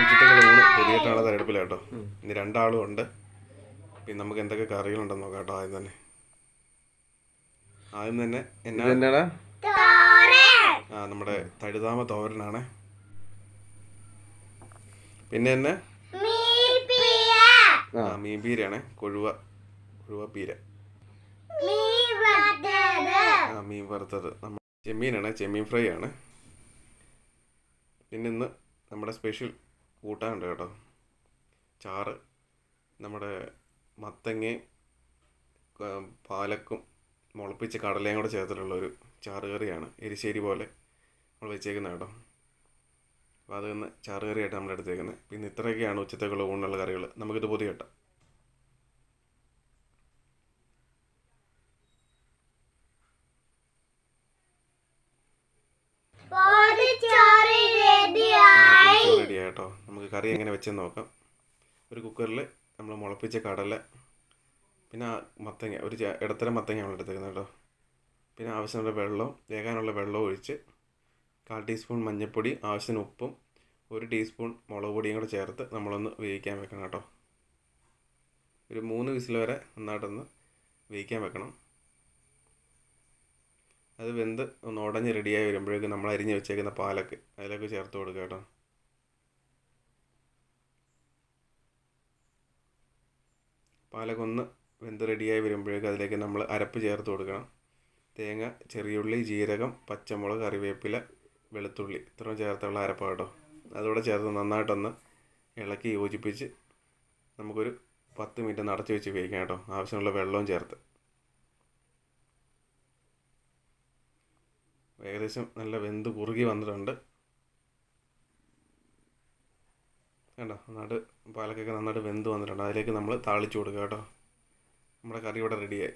ഉച്ചത്തേക്കുള്ള ഊണ് തെരഞ്ഞെടുപ്പിൽ കേട്ടോ. ഇനി രണ്ടാളും ഉണ്ട്. പിന്നെ നമുക്ക് എന്തൊക്കെ കറികളുണ്ടെന്ന് നോക്കാം കേട്ടോ ആദ്യം തന്നെ. ആദ്യം തന്നെ എന്നാ? ആ നമ്മുടെ തഴുതാമ തോരനാണ്. പിന്നെ എന്നെ? ആ. മീൻ പീരയാണ് കൊഴുവ. കൊഴുവ പീര. ആ മീൻ വറുത്തത്. നമ്മൾ ചെമ്മീനാണ് ചെമ്മീൻ ഫ്രൈ ആണ് പിന്നെ ഇന്ന് നമ്മുടെ സ്പെഷ്യൽ കൂട്ടാനുണ്ട് കേട്ടോ. ചാറ് നമ്മുടെ മത്തങ്ങയും പാലക്കും മുളപ്പിച്ച കടലയും കൂടെ ചേർത്തിട്ടുള്ള ഒരു ചാറ് കറിയാണ് എരിശ്ശേരി പോലെ നമ്മൾ വെച്ചേക്കുന്നത് കേട്ടോ. അപ്പോൾ അതൊന്ന് ചാറുകറിയായിട്ട് ചാറ് കറിയായിട്ട് നമ്മൾ എടുത്തേക്കുന്നത്. പിന്നെ ഇത്രയൊക്കെയാണ് ഉച്ചത്തേക്കുള്ള ഊണിനുള്ള കറികൾ. നമുക്കിത് പൊതി കേട്ടോ. റെഡി ആയിട്ടോ നമുക്ക് കറി എങ്ങനെ വെച്ചെന്ന് നോക്കാം. ഒരു കുക്കറിൽ നമ്മൾ മുളപ്പിച്ച കടല പിന്നെ മത്തങ്ങ ഒരു ഇടത്തരം മത്തങ്ങ നമ്മൾ എടുത്തേക്കുന്നത് കേട്ടോ. പിന്നെ ആവശ്യമുള്ള വെള്ളം വേകാനുള്ള വെള്ളം ഒഴിച്ച് കാൽ ടീസ്പൂൺ മഞ്ഞൾപ്പൊടി ആവശ്യത്തിന് ഉപ്പും ഒരു ടീസ്പൂൺ മുളക് പൊടിയും കൂടെ ചേർത്ത് നമ്മളൊന്ന് വേവിക്കാൻ വെക്കണം കേട്ടോ. ഒരു മൂന്ന് വിസിൽ വരെ നന്നായിട്ടൊന്ന് വേവിക്കാൻ വെക്കണം. അത് വെന്ത് ഒന്ന് ഉടഞ്ഞ് റെഡിയായി വരുമ്പോഴേക്കും നമ്മൾ അരിഞ്ഞ് വെച്ചേക്കുന്ന പാലക്ക് അതിലേക്ക് ചേർത്ത് കൊടുക്കുക കേട്ടോ. പാലക്ക് ഒന്ന് വെന്ത് റെഡിയായി വരുമ്പോഴേക്കും അതിലേക്ക് നമ്മൾ അരപ്പ് ചേർത്ത് കൊടുക്കണം. തേങ്ങ ചെറിയുള്ളി ജീരകം പച്ചമുളക് കറിവേപ്പില വെളുത്തുള്ളി. ഇത്രയും ചേർത്തുള്ള അരപ്പ് കേട്ടോ അതുകൂടെ ചേർത്ത് നന്നായിട്ടൊന്ന് ഇളക്കി യോജിപ്പിച്ച് നമുക്കൊരു പത്ത് മിനിറ്റ് നടച്ചു വെച്ച് വേവിക്കാം കേട്ടോ. ആവശ്യമുള്ള വെള്ളവും ചേർത്ത്. ഏകദേശം നല്ല വെന്ത് കുറുകി വന്നിട്ടുണ്ട്. കണ്ടോ? നന്നായിട്ട് പാലക്കൊക്കെ നന്നായിട്ട് വെന്ത് വന്നിട്ടുണ്ട്. അതിലേക്ക് നമ്മൾ താളിച്ച് കൊടുക്കുക കേട്ടോ. നമ്മുടെ കറി ഇവിടെ റെഡിയായി